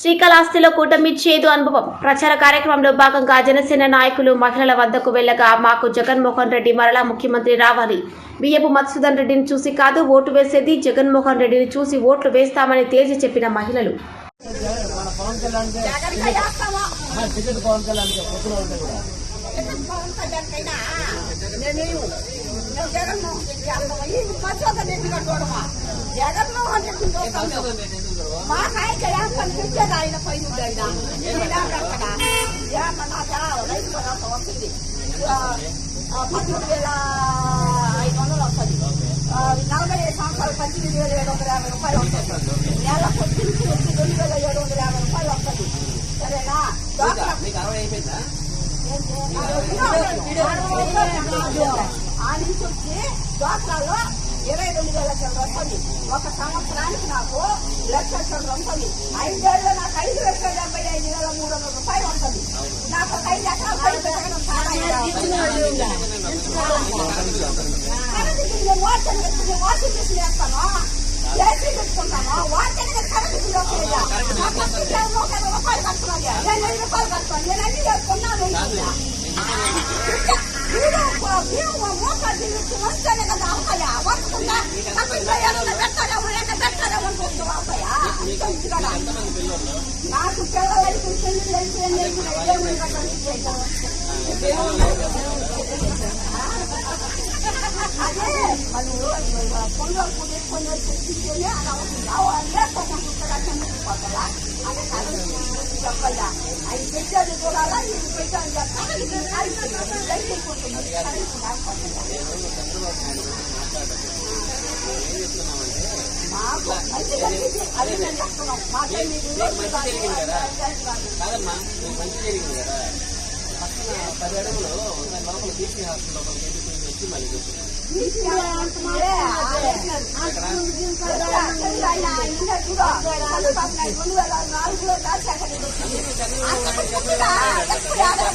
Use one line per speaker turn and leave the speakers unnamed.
శ్రీకాళహస్తిలో కూటమి చేదు అనుభవం. ప్రచార కార్యక్రమంలో భాగంగా జనసేన నాయకులు మహిళల వద్దకు వెళ్ళగా మాకు జగన్మోహన్ రెడ్డి మరలా ముఖ్యమంత్రి రావాలి. బియ్యపు మధుసూదన్ రెడ్డిని చూసి కాదు ఓటు వేసేది జగన్మోహన్ రెడ్డిని చూసి ఓట్లు వేస్తామని తేల్చి చెప్పిన మహిళలు.
పవన్ కళ్యాణ్ టికెట్ పవన్ కళ్యాణ్ పొత్తులో ఉంటాయి
జగన్మోహన్ రెడ్డి మా కాయక కనిపించేది ఆయన పైన ఆయన ఏమన్నా రైతు భరోసా వస్తుంది పదమూడు వేల ఐదు వందలు వస్తుంది నలభై ఐదు సంవత్సరాలు పద్దెనిమిది వేల ఏడు వందల యాభై రూపాయలు వస్తుంది నెల పొద్దునికి వచ్చి రెండు వేల ఏడు వందల యాభై రూపాయలు వస్తుంది సరేనా డాక్టర్ నుంచి వచ్చి దోసలో ఇరవై రెండు వేల వస్తుంది ఒక సంవత్సరానికి నాకు లక్ష చిల్లర వస్తుంది ఐదేళ్ళు నాకు ఐదు లక్షల డెబ్బై ఐదు వేల మూడు వందల రూపాయలు వస్తుంది నాకు ఒక ఐదు ఎకరాలు పైన పెట్టడం చాలా వాషింగ్ మిషన్ వేస్తాను ఏసీ పెట్టుకుంటాను. వాటర్ కరెంట్ బిల్లు వస్తుందా నా పక్కన ఇద్దరు ఒక ఇరవై రూపాయలు కట్టుకున్నాను. నేను ఐదు రూపాయలు కట్టుకోను నేను అన్ని చేసుకున్నాను. నాకు పిల్లలు అయితే పెళ్ళి అయితే ఏమి అదే మనం పొంగ పూజ కొన్ని అలా అదే అవి చూడాలా ఇది పెట్టారు మాకు మంచి కలిగింది అది నేను చెప్తున్నాం మాకే మీరు
కాదమ్మా మీకు మంచి జరిగింది కదా పక్కన పది అడుగులు దాని లోపల బీసీ హాస్పిటల్ లోపల చేసి వచ్చి మళ్ళీ చెప్తున్నాను
నాలుగు